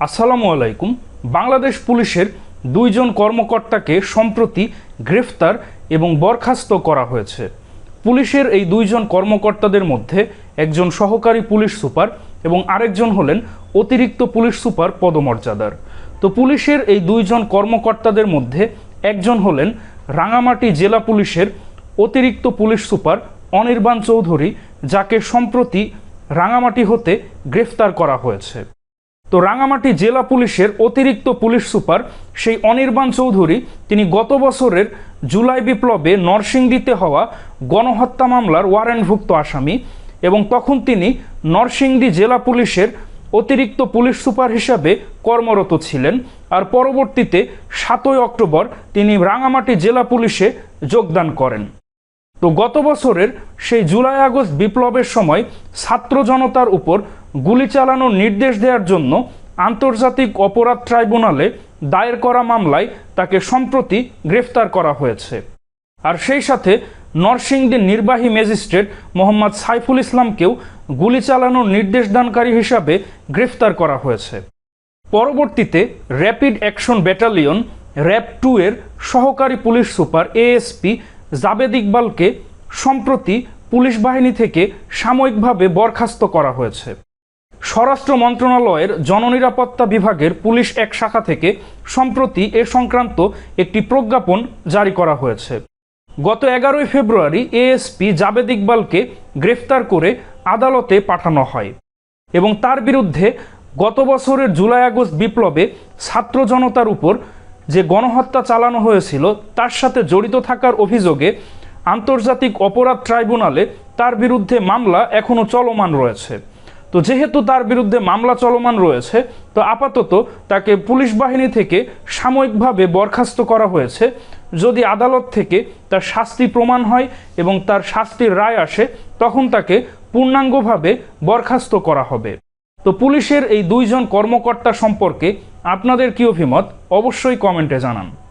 আসসালামু আলাইকুম। বাংলাদেশ পুলিশের দুইজন কর্মকর্তাকে সম্প্রতি গ্রেফতার এবং বরখাস্ত করা হয়েছে। পুলিশের এই দুইজন কর্মকর্তাদের মধ্যে একজন সহকারী পুলিশ সুপার এবং আরেকজন হলেন অতিরিক্ত পুলিশ সুপার পদমর্যাদার। তো পুলিশের এই দুইজন কর্মকর্তাদের মধ্যে একজন হলেন রাঙামাটি জেলা পুলিশের অতিরিক্ত পুলিশ সুপার অনির্বাণ চৌধুরী, যাকে সম্প্রতি রাঙামাটি হতে গ্রেফতার করা হয়েছে। তো রাঙামাটি জেলা পুলিশের অতিরিক্ত পুলিশ সুপার সেই অনির্বাণ চৌধুরী, তিনি গত বছরের জুলাই বিপ্লবে নরসিংদীতে হওয়া গণহত্যা মামলার ওয়ারেন্টভুক্ত আসামি এবং তখন তিনি নরসিংদী জেলা পুলিশের অতিরিক্ত পুলিশ সুপার হিসাবে কর্মরত ছিলেন। আর পরবর্তীতে সাতই অক্টোবর তিনি রাঙামাটি জেলা পুলিশে যোগদান করেন। তো গত বছরের সেই জুলাই আগস্ট বিপ্লবের সময় ছাত্র জনতার উপর গুলি চালানোর নির্দেশ দেওয়ার জন্য আন্তর্জাতিক অপরাধ ট্রাইব্যুনালে দায়ের করা মামলায় তাকে সম্প্রতি গ্রেফতার করা হয়েছে। আর সেই সাথে নরসিংদীর নির্বাহী ম্যাজিস্ট্রেট মোহাম্মদ সাইফুল ইসলামকেও গুলি চালানোর নির্দেশদানকারী হিসাবে গ্রেফতার করা হয়েছে। পরবর্তীতে rapid action battalion RAB two এর সহকারী পুলিশ সুপার এএসপি জাবেদ ইকবালকে সম্প্রতি পুলিশ বাহিনী থেকে সাময়িকভাবে বরখাস্ত করা হয়েছে। স্বরাষ্ট্র মন্ত্রণালয়ের জননিরাপত্তা বিভাগের পুলিশ এক শাখা থেকে সম্প্রতি এ সংক্রান্ত একটি প্রজ্ঞাপন জারি করা হয়েছে। গত এগারোই ফেব্রুয়ারি এএসপি জাবেদ ইকবালকে গ্রেফতার করে আদালতে পাঠানো হয় এবং তার বিরুদ্ধে গত বছরের জুলাই আগস্ট বিপ্লবে ছাত্র জনতার উপর যে গণহত্যা চালানো হয়েছিল, তার সাথে জড়িত থাকার অভিযোগে আন্তর্জাতিক অপরাধ ট্রাইব্যুনালে তার বিরুদ্ধে মামলা এখনও চলমান রয়েছে। তো যেহেতু তার বিরুদ্ধে মামলা চলমান রয়েছে, তো আপাতত তাকে পুলিশ বাহিনী থেকে সাময়িকভাবে বরখাস্ত করা হয়েছে। যদি আদালত থেকে তার শাস্তি প্রমাণ হয় এবং তার শাস্তির রায় আসে, তখন তাকে পূর্ণাঙ্গভাবে বরখাস্ত করা হবে। তো পুলিশের এই দুইজন কর্মকর্তা সম্পর্কে আপনাদের কি অভিমত? অবশ্যই কমেন্টে জানান।